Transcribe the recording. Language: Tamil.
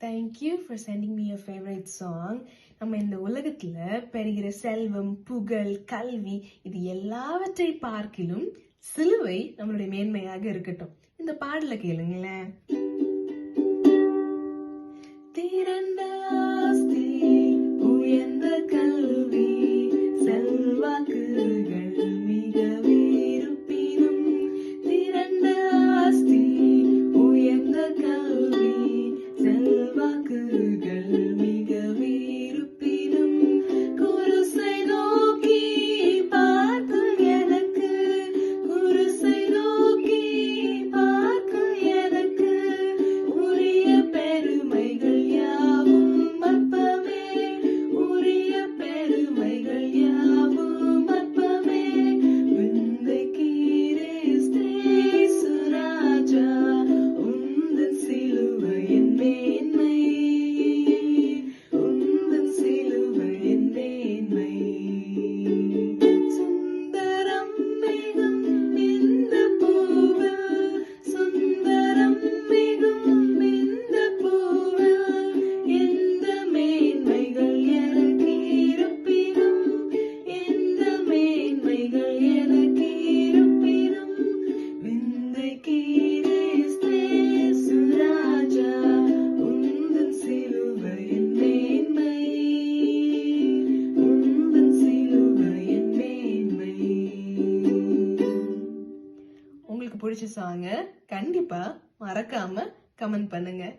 Thank you for sending me a favourite song நம்ம இந்த உலகத்துல பெறுகிற செல்வம் புகழ் கல்வி இது எல்லாவற்றை பார்க்கிலும் சிலுவை நம்மளுடைய மேன்மையாக இருக்கட்டும். இந்த பாடல கேளுங்களேன். உங்களுக்கு பிடிச்ச சாங்கை கண்டிப்பாக மறக்காமல் கமெண்ட் பண்ணுங்கள்